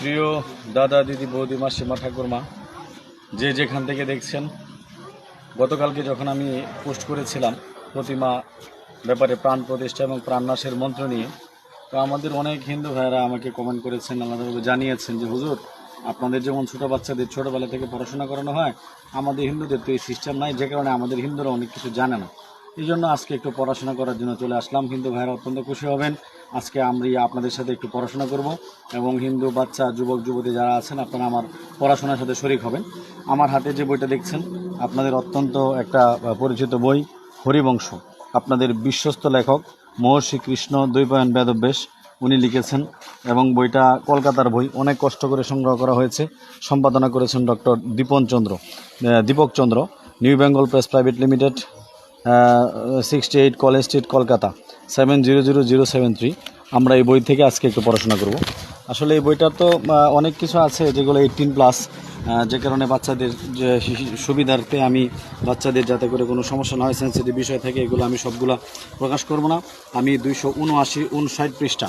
প্রিয় দাদা, দিদি, বৌদি মাসিমা ঠাকুরমা, যে যেখান থেকে দেখছেন, গতকালকে যখন আমি পোস্ট করেছিলাম প্রতিমা ব্যাপারে প্রাণ প্রতিষ্ঠা এবং প্রাণনাশের মন্ত্র নিয়ে, তো আমাদের অনেক হিন্দু ভাইয়েরা আমাকে কমেন্ট করেছেন আলাদাভাবে জানিয়েছেন যে, হুজুর, আপনাদের যেমন ছোটো বাচ্চাদের ছোটোবেলা থেকে পড়াশোনা করানো হয়, আমাদের হিন্দুদের তো এই সিস্টেম নাই, যে কারণে আমাদের হিন্দুরা অনেক কিছু জানে না। এই জন্য আজকে একটু পড়াশোনা করার জন্য চলে আসলাম। হিন্দু ভাইয়েরা অত্যন্ত খুশি হবেন। আজকে আমরা আপনাদের সাথে একটু পড়াশোনা করব এবং হিন্দু বাচ্চা, যুবক, যুবতী যারা আছেন, আপনারা আমার পড়াশোনার সাথে শরিক হবেন। আমার হাতে যে বইটা দেখছেন, আপনাদের অত্যন্ত একটা পরিচিত বই, হরিবংশ। আপনাদের বিশ্বস্ত লেখক মহর্ষি কৃষ্ণ দ্বৈপায়ন বেদব্যাস, উনি লিখেছেন এবং বইটা কলকাতার বই। অনেক কষ্ট করে সংগ্রহ করা হয়েছে। সম্পাদনা করেছেন doctor Dipan Chandra Dipak Chandra, New Bengal Press Private Limited sixty eight College Street Kolkata seven zero zero zero seven three আমরা এই বই থেকে আজকে একটু পড়াশোনা করব। আসলে এই বইটা তো অনেক কিছু আছে যেগুলো এইটিন প্লাস যে কারণে বাচ্চাদের যে সুবিধার্থে আমি বাচ্চাদের যাতে করে কোনো সমস্যা না হয় সেন্সিটিভ বিষয় থেকে, এগুলো আমি সবগুলো প্রকাশ করব না। আমি দুইশো উনআশি উনষাট পৃষ্ঠা,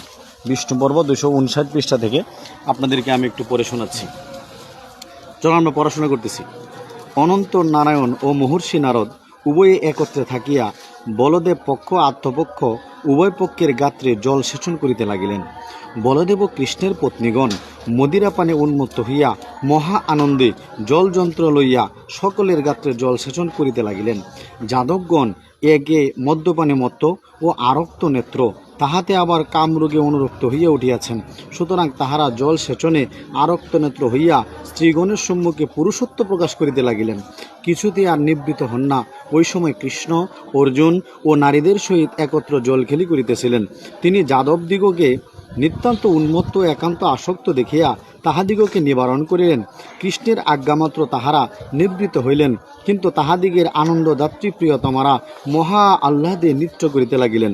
বিষ্ণু পর্ব দুশো উনষাট পৃষ্ঠা থেকে আপনাদেরকে আমি একটু পড়ে শোনাচ্ছি। চলো আমরা পড়াশোনা করতেছি। অনন্ত নারায়ণ ও মহর্ষি নারদ উভয়ে একত্রে থাকিয়া বলদেব পক্ষ, আত্মপক্ষ, উভয় পক্ষের গাত্রে জল সেচন করিতে লাগিলেন। বলদেব কৃষ্ণের পত্নীগণ মদিরা পানে উন্মত্ত হইয়া মহা আনন্দে জল যন্ত্র লইয়া সকলের গাত্রে জল সেচন করিতে লাগিলেন। যাদবগণ একে মদ্যপানে মত্ত ও আরক্ত নেত্র, তাহাতে আবার কামরোগে অনুরক্ত হইয়া উঠিয়াছেন। সুতরাং তাহারা জল সেচনে আরক্ত নেত্র হইয়া স্ত্রীগণের সম্মুখে পুরুষত্ব প্রকাশ করিতে লাগিলেন। কিছুতে আর নিবৃত হন না। ওই সময় কৃষ্ণ, অর্জুন ও নারীদের সহিত একত্র জলখেলি করিতেছিলেন। তিনি যাদবদিগকে নিতান্ত উন্মত্ত একান্ত আসক্ত দেখিয়া তাহাদিগকে নিবারণ করিলেন। কৃষ্ণের আজ্ঞামাত্র তাহারা নিবৃত হইলেন, কিন্তু তাহাদিগের আনন্দদাত্রী প্রিয়তমারা মহা আহ্লাদে নৃত্য করিতে লাগিলেন।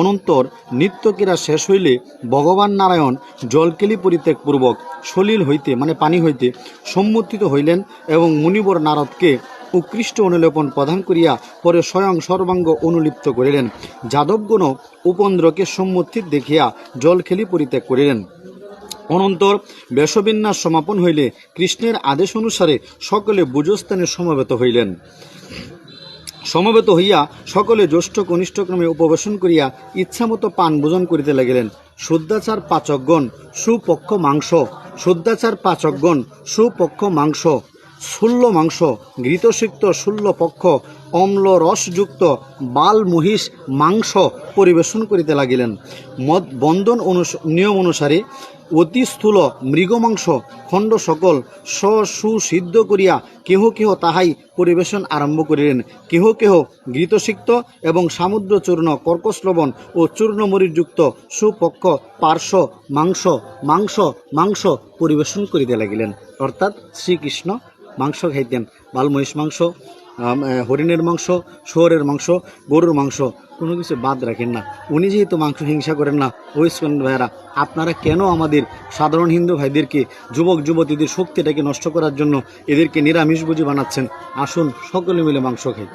অনন্তর নৃত্যকেরা শেষ হইলে ভগবান নারায়ণ জলকেলি পরিত্যাগপূর্বক সলিল হইতে মানে পানি হইতে সম্মুখিত হইলেন এবং মুনিবর নারদকে উৎকৃষ্ট অনুলেপন প্রদান করিয়া পরে স্বয়ং সর্বাঙ্গ অনুলিপ্ত করিলেন। যাদবগণ উপেন্দ্রকে সম্মুখিত দেখিয়া জলখেলি পরিত্যাগ করিলেন। অনন্তর বেশবিন্যাস সমাপন হইলে কৃষ্ণের আদেশ অনুসারে সকলে বুজস্থানে সমবেত হইলেন। সমবেত হইয়া সকলে জ্যৈষ্ঠ কনিষ্ঠক্রমে উপবেশন করিয়া ইচ্ছামতো পান ভোজন করিতে লাগিলেন। শুদ্ধাচার পাচকগণ, সুপক্ষ মাংস। শুদ্ধাচার পাচকগণ, সুপক্ষ মাংস। শূল্য মাংস গৃতসিক্ত শূল্য পক্ষ অম্ল রসযুক্ত বাল, মহিষ, মাংস পরিবেশন করিতে লাগিলেন। মদ বন্ধন অনুস, নিয়ম অনুসারে অতি স্থূল মৃগমাংস খণ্ড সকল সুসিদ্ধ করিয়া কেহ কেহ তাহাই পরিবেশন আরম্ভ করিলেন। কেহ কেহ ঘৃতসিক্ত এবং সামুদ্র চূর্ণ কর্কশ লবণ ও চূর্ণমরিযুক্ত সুপক্ষ পার্শ্ব মাংস মাংস মাংস পরিবেশন করিতে লাগিলেন। অর্থাৎ শ্রীকৃষ্ণ মাংস খাইতেন। বাল, মহিষ, মাংস হরিণের মাংস, শুয়োরের মাংস, গরুর মাংস, কোনো কিছু বাদ রাখেন না। উনি যেহেতু মাংস হিংসা করেন না ওই স্টুডেন্ট ভাইয়েরা, আপনারা কেন আমাদের সাধারণ হিন্দু ভাইদেরকে, যুবক, যুবতীদের শক্তিটাকে নষ্ট করার জন্য এদেরকে নিরামিষ বুঝি বানাচ্ছেন? আসুন সকলে মিলে মাংস খাই।